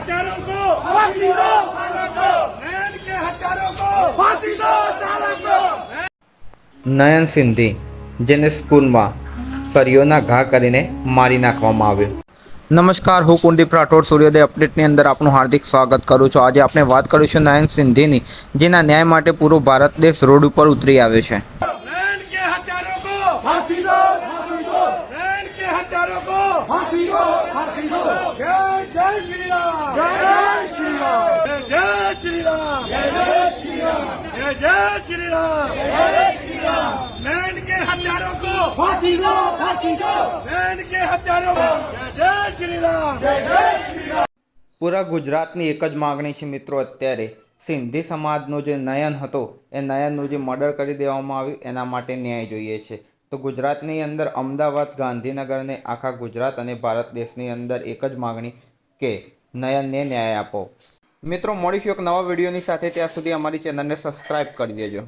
फांसी दो नयन के हत्यारों को फांसी दो चालक को નયન સિંધી જેને સ્કૂલમાં સળીઓના ઘા કરીને મારી નાખવામાં આવ્યો નમસ્કાર હું કુલદીપ રાઠોડ સૂર્યોદય અપડેટની અંદર આપનું હાર્દિક સ્વાગત કરું છું આજે આપણે વાત કરીશું નયન સિંધીની જેના ન્યાય માટે પૂરો ભારત દેશ રોડ ઉપર ઉતરી આવ્યો છે नयन के हत्यारों को फांसी दो जय जय श्री राम जय जय श्री राम जय जय श्री राम जय जय श्री राम नयन के हत्यारों को फांसी दो फांसी दो नयन के हत्यारों को जय जय श्री राम जय जय श्री राम પૂરા ગુજરાતની એક જ માગણી છે મિત્રો અત્યારે સિંધી સમાજનો જે નયન હતો એ નયનનું જે મર્ડર કરી દેવામાં આવ્યું એના માટે ન્યાય જોઈએ છે તો ગુજરાતની અંદર અમદાવાદ ગાંધીનગર અને આખા ગુજરાત અને ભારત દેશની અંદર એક જ માગણી કે નયનને ન્યાય આપો મિત્રો મળીશું એક નવા વિડીયોની સાથે ત્યાં સુધી અમારી ચેનલને સબસ્ક્રાઈબ કરી દેજો.